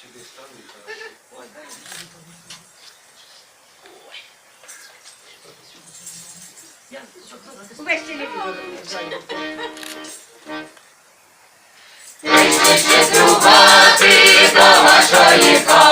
сюди стану і хорошо. Увесь телефон. Ти здобувати до вашої хати.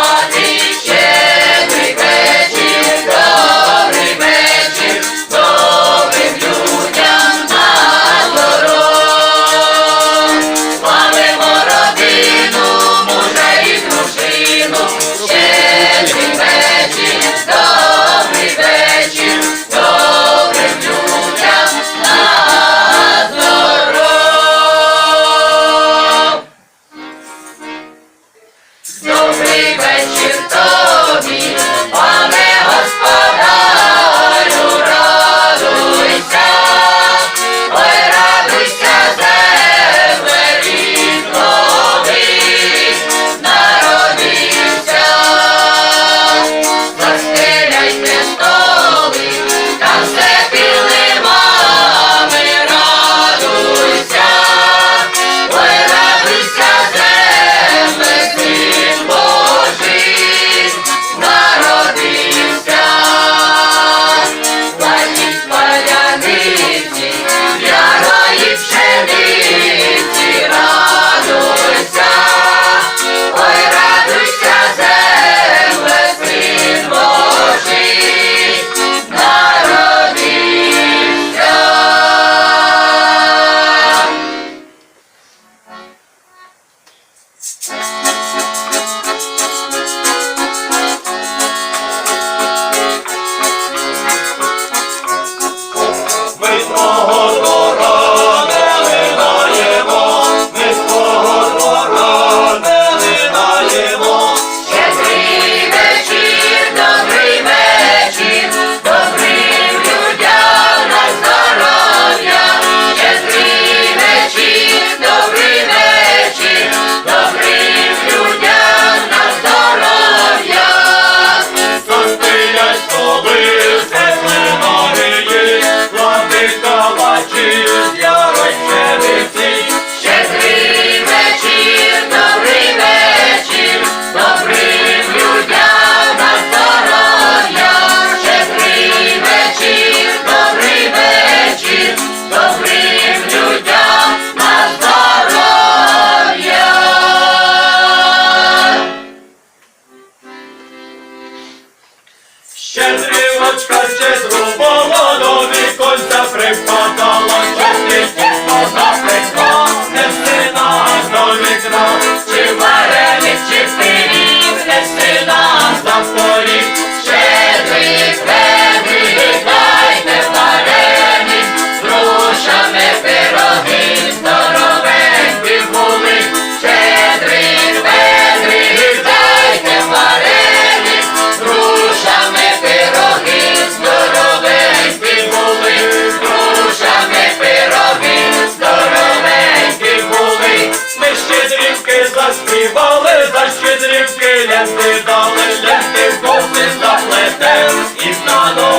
Estado.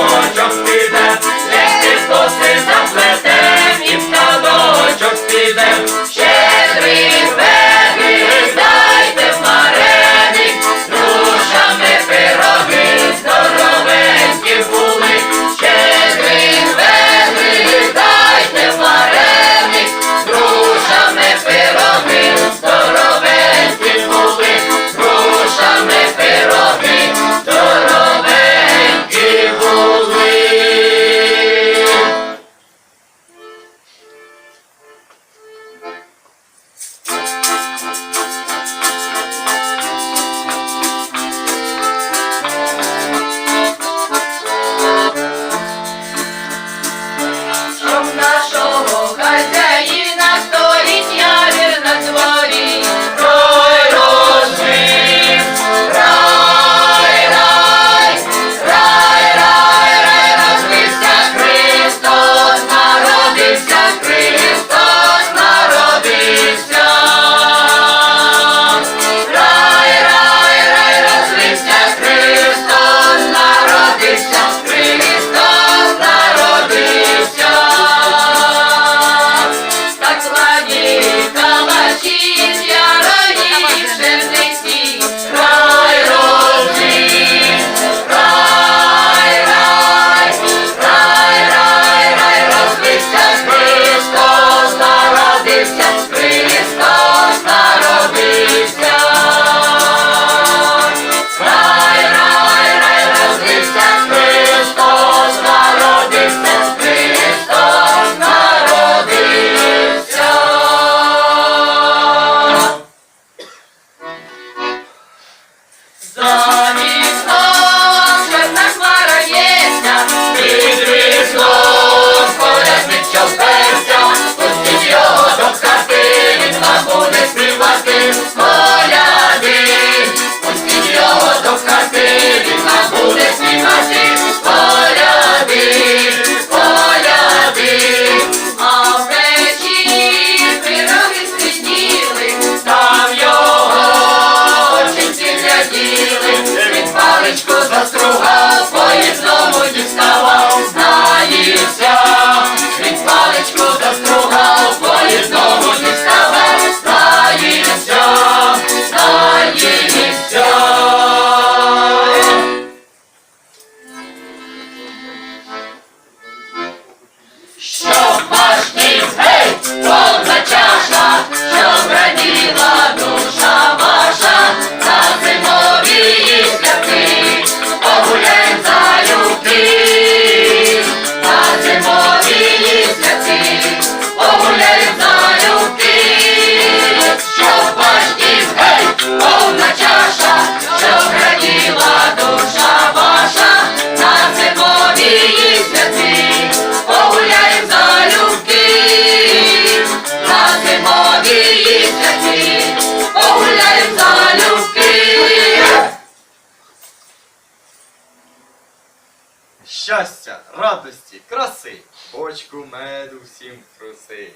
Бочку меду всім труси.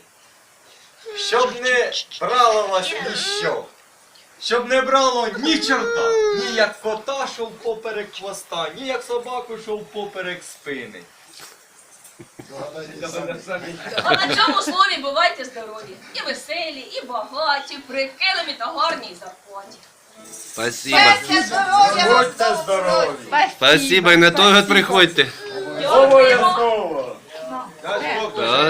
Щоб не брало вас ніщо, щоб не брало ні чорта, ні як кота, що поперек хвоста, ні як собаку, що поперек спини. А на цьому слові бувайте здорові. І веселі, і багаті, при килимі та гарній зарплаті. Спасибо. Будьте здорові! Спасибо, і на той год приходьте. Обов'язково! Tá de é. boa, tá.